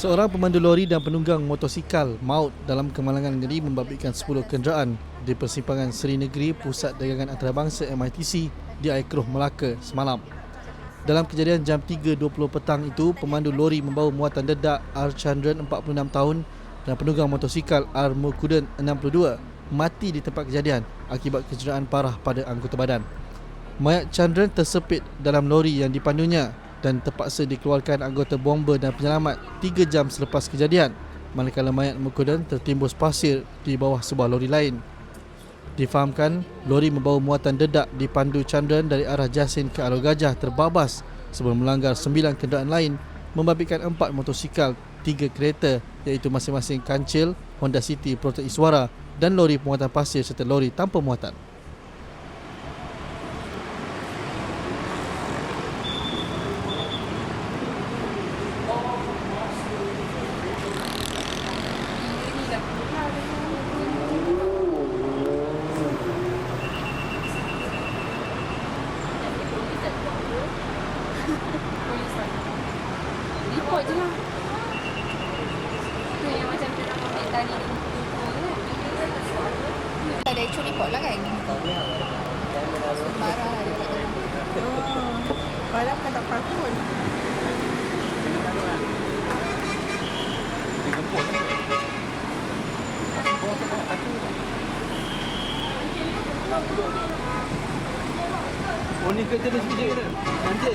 Seorang pemandu lori dan penunggang motosikal maut dalam kemalangan negeri membabitkan 10 kenderaan di persimpangan Seri Negeri Pusat Dagangan Antarabangsa MITC di Air Melaka semalam. Dalam kejadian jam 3.20 petang itu, pemandu lori membawa muatan dedak R. Chandran 46 tahun dan penunggang motosikal R. Mukuden 62 mati di tempat kejadian akibat kecederaan parah pada anggota badan. Mayat Chandran tersepit dalam lori yang dipandunya dan terpaksa dikeluarkan anggota bomber dan penyelamat 3 jam selepas kejadian manakala mayat Mukuden tertimbus pasir di bawah sebuah lori lain. Difahamkan, lori membawa muatan dedak dipandu Chandran dari arah Jasin ke Alor Gajah terbabas sebelum melanggar 9 kenderaan lain membabitkan 4 motosikal, 3 kereta iaitu masing-masing kancil, Honda City Protek Iswara dan lori pemuatan pasir serta lori tanpa muatan. Report je lah Tu yang macam kita nak ambil tali Ada actual report lah kan Marah lah dia kata. Oh, Padahal kan tak pun. Oh ni kerja dia sendiri ke? Nanti.